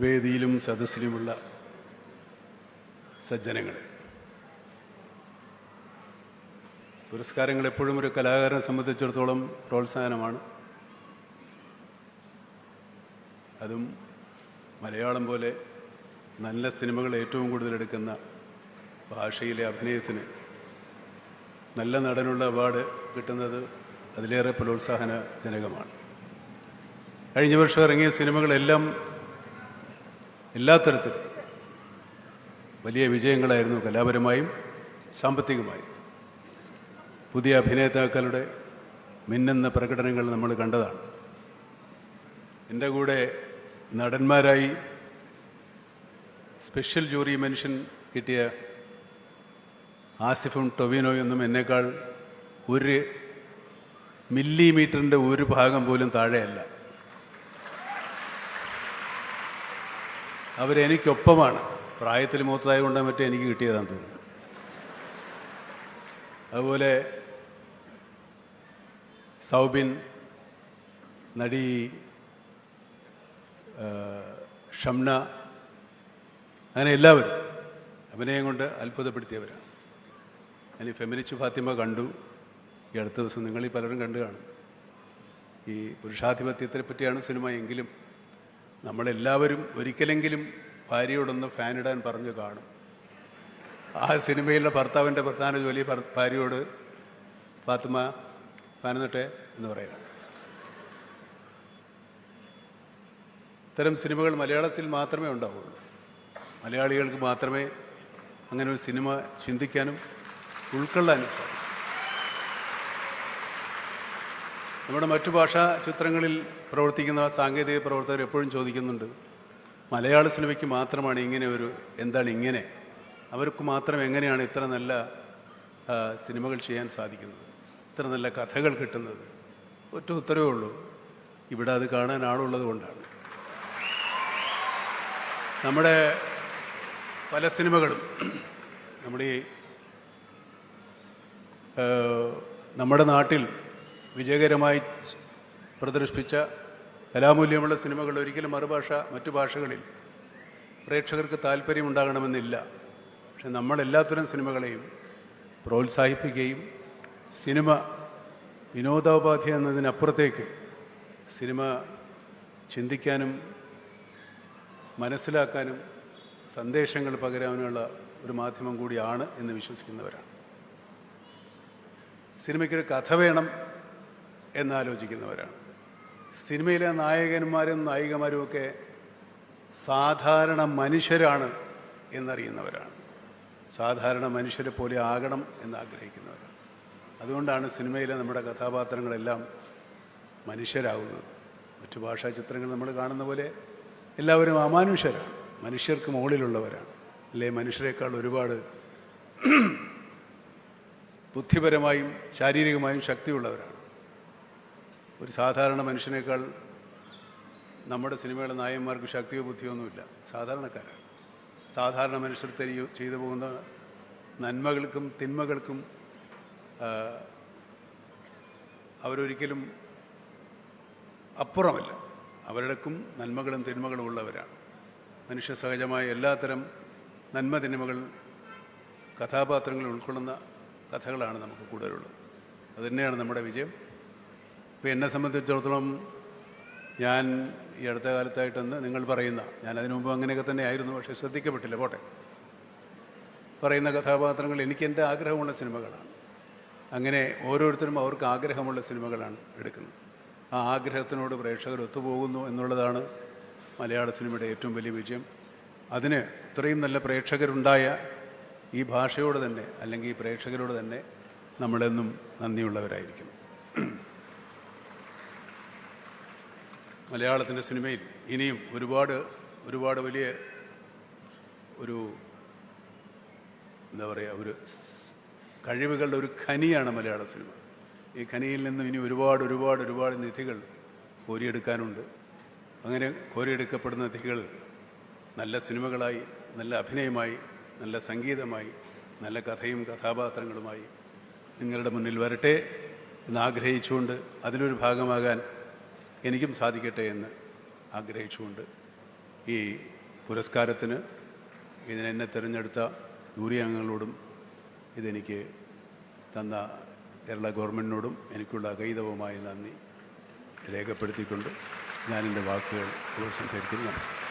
വേദിയിലും സദസ്സിലുമുള്ള സജ്ജനങ്ങൾ. പുരസ്കാരങ്ങൾ എപ്പോഴും ഒരു കലാകാരനെ സംബന്ധിച്ചിടത്തോളം പ്രോത്സാഹനമാണ്. അതും മലയാളം പോലെ നല്ല സിനിമകൾ ഏറ്റവും കൂടുതൽ എടുക്കുന്ന ഭാഷയിലെ അഭിനയത്തിന് നല്ല നടനുള്ള അവാർഡ് കിട്ടുന്നത് അതിലേറെ പ്രോത്സാഹനജനകമാണ്. കഴിഞ്ഞ വർഷം ഇറങ്ങിയ സിനിമകളെല്ലാം എല്ലാ തരത്തിലും വലിയ വിജയങ്ങളായിരുന്നു കലാപരമായും സാമ്പത്തികമായും. പുതിയ അഭിനേതാക്കളുടെ മിന്നുന്ന പ്രകടനങ്ങൾ നമ്മൾ കണ്ടതാണ്. എന്റെ കൂടെ നടന്മാരായി സ്പെഷ്യൽ ജൂറി മെൻഷൻ കിട്ടിയ ആസിഫും ടൊവിനോയൊന്നും എന്നേക്കാൾ ഒരു മില്ലിമീറ്ററിന്റെ ഒരു ഭാഗം പോലും താഴെയല്ല. അവരെനിക്കൊപ്പമാണ്. പ്രായത്തിൽ മൂത്തതായത് കൊണ്ട് മറ്റേ എനിക്ക് കിട്ടിയതാണ് തോന്നുന്നു അതുപോലെ സൗബിൻ നടി ഷംന അങ്ങനെ എല്ലാവരും അഭിനയം കൊണ്ട് അത്ഭുതപ്പെടുത്തിയവരാണ്. ഞാൻ ഈ ഫെമിനിച്ച് ഫാത്തിമ കണ്ടു. ഈ അടുത്ത ദിവസം നിങ്ങളീ പലരും കണ്ടു കാണും. ഈ പുരുഷാധിപത്യത്തെ പറ്റിയാണ് സിനിമ എങ്കിലും നമ്മളെല്ലാവരും ഒരിക്കലെങ്കിലും ഭാര്യയോടൊന്ന് ഫാനിടാൻ പറഞ്ഞു കാണും. ആ സിനിമയിലെ ഭർത്താവിന്റെ പ്രധാന ജോലി ഭാര്യയോട് ഫാത്തിമ ഫാനെന്നിട്ടെ എന്ന് പറയുക ഇത്തരം സിനിമകൾ മലയാളത്തിൽ മാത്രമേ ഉണ്ടാവുള്ളൂ. മലയാളികൾക്ക് മാത്രമേ അങ്ങനെ ഒരു സിനിമ ചിന്തിക്കാനും ഉൾക്കൊള്ളാനും സാധിക്കും. നമ്മുടെ മറ്റു ഭാഷാ ചിത്രങ്ങളിൽ പ്രവർത്തിക്കുന്ന സാങ്കേതിക പ്രവർത്തകർ എപ്പോഴും ചോദിക്കുന്നുണ്ട് മലയാള സിനിമയ്ക്ക് മാത്രമാണ് ഇങ്ങനെ ഒരു എന്താണ് ഇങ്ങനെ? അവർക്ക് മാത്രം എങ്ങനെയാണ് ഇത്ര നല്ല സിനിമകൾ ചെയ്യാൻ സാധിക്കുന്നത്? ഇത്ര നല്ല കഥകൾ കിട്ടുന്നത്? ഒറ്റ ഉത്തരവേ ഉള്ളൂ. ഇവിടെ അത് കാണാൻ ആളുള്ളത് കൊണ്ടാണ്. നമ്മുടെ പല സിനിമകളും നമ്മുടെ നമ്മുടെ നാട്ടിൽ വിജയകരമായി പ്രദർശിപ്പിച്ച കലാമൂല്യമുള്ള സിനിമകൾ ഒരിക്കലും മറുഭാഷ മറ്റു ഭാഷകളിൽ പ്രേക്ഷകർക്ക് താല്പര്യമുണ്ടാകണമെന്നില്ല. പക്ഷെ നമ്മളെല്ലാത്തരം സിനിമകളെയും പ്രോത്സാഹിപ്പിക്കുകയും സിനിമ വിനോദോപാധി എന്നതിനപ്പുറത്തേക്ക് സിനിമ ചിന്തിക്കാനും മനസ്സിലാക്കാനും സന്ദേശങ്ങൾ പകരാനുള്ള ഒരു മാധ്യമം കൂടിയാണ് എന്ന് വിശ്വസിക്കുന്നവരാണ്. സിനിമയ്ക്കൊരു കഥ വേണം. എന്നാലോചിക്കുന്നവരാണ്. സിനിമയിലെ നായകന്മാരും നായികമാരും ഒക്കെ സാധാരണ മനുഷ്യരാണ് എന്നറിയുന്നവരാണ്. സാധാരണ മനുഷ്യരെ പോലെ ആകണം എന്നാഗ്രഹിക്കുന്നവരാണ്. അതുകൊണ്ടാണ് സിനിമയിലെ നമ്മുടെ കഥാപാത്രങ്ങളെല്ലാം മനുഷ്യരാകുന്നത്. മറ്റു ഭാഷാ ചിത്രങ്ങൾ നമ്മൾ കാണുന്ന പോലെ എല്ലാവരും അമാനുഷ്യരാണ് മനുഷ്യർക്ക് മുകളിലുള്ളവരാണ്. അല്ലേ? മനുഷ്യരെക്കാൾ ഒരുപാട് ബുദ്ധിപരമായും ശാരീരികമായും ശക്തിയുള്ളവരാണ്. ഒരു സാധാരണ മനുഷ്യനേക്കാൾ നമ്മുടെ സിനിമയിലെ നായന്മാർക്ക് ശക്തിയോ ബുദ്ധിയോ ഒന്നുമില്ല. സാധാരണക്കാരാണ്. സാധാരണ മനുഷ്യർ തരിയോ ചെയ്തു പോകുന്ന നന്മകൾക്കും തിന്മകൾക്കും അവരൊരിക്കലും അപ്പുറമല്ല. അവരുടെക്കും നന്മകളും തിന്മകളും ഉള്ളവരാണ്. മനുഷ്യ സഹജമായ എല്ലാത്തരം നന്മ തിന്മകൾ കഥാപാത്രങ്ങൾ ഉൾക്കൊള്ളുന്ന കഥകളാണ് നമുക്ക് കൂടുതലുള്ളത്. അതുതന്നെയാണ് നമ്മുടെ വിജയം. ഇപ്പോൾ എന്നെ സംബന്ധിച്ചിടത്തോളം ഞാൻ ഈ അടുത്ത കാലത്തായിട്ടെന്ന് നിങ്ങൾ പറയുന്ന ഞാൻ അതിനു മുമ്പ് അങ്ങനെയൊക്കെ തന്നെ ആയിരുന്നു പക്ഷേ ശ്രദ്ധിക്കപ്പെട്ടില്ല പോട്ടെ. പറയുന്ന കഥാപാത്രങ്ങൾ എനിക്ക് എന്റെ ആഗ്രഹമുള്ള സിനിമകളാണ്. അങ്ങനെ ഓരോരുത്തരും അവർക്ക് ആഗ്രഹമുള്ള സിനിമകളാണ് എടുക്കുന്നത്. ആ ആഗ്രഹത്തിനോട് പ്രേക്ഷകർ ഒത്തുപോകുന്നു എന്നുള്ളതാണ് മലയാള സിനിമയുടെ ഏറ്റവും വലിയ വിജയം. അതിന് ഇത്രയും നല്ല പ്രേക്ഷകരുണ്ടായ ഈ ഭാഷയോട് തന്നെ അല്ലെങ്കിൽ ഈ പ്രേക്ഷകരോട് തന്നെ നമ്മളെന്നും നന്ദിയുള്ളവരായിരിക്കും. മലയാളത്തിന്റെ സിനിമയിൽ ഇനിയും ഒരുപാട് ഒരുപാട് വലിയ ഒരു എന്താ പറയുക ഒരു കഴിവുകളുടെ ഒരു ഖനിയാണ് മലയാള സിനിമ. ഈ ഖനിയിൽ നിന്നും ഇനി ഒരുപാട് ഒരുപാട് ഒരുപാട് നിധികൾ കോരിയെടുക്കാനുണ്ട്. അങ്ങനെ കോരിയെടുക്കപ്പെടുന്ന നിധികൾ നല്ല സിനിമകളായി നല്ല അഭിനയമായി നല്ല സംഗീതമായി നല്ല കഥയും കഥാപാത്രങ്ങളുമായി നിങ്ങളുടെ മുന്നിൽ വരട്ടെ എന്നാഗ്രഹിച്ചുകൊണ്ട് അതിലൊരു ഭാഗമാകാൻ എനിക്കും സാധിക്കട്ടെ എന്ന് ആഗ്രഹിച്ചുകൊണ്ട് ഈ പുരസ്കാരത്തിന് ഇതിനെന്നെ തിരഞ്ഞെടുത്ത ജൂറി അംഗങ്ങളോടും ഇതെനിക്ക് തന്ന കേരള ഗവൺമെന്റിനോടും എനിക്കുള്ള അഗൈതവമായ നന്ദി രേഖപ്പെടുത്തിക്കൊണ്ട് ഞാനെന്റെ വാക്കുകൾ ഉപസംഹരിക്കുന്നു നമസ്കാരം.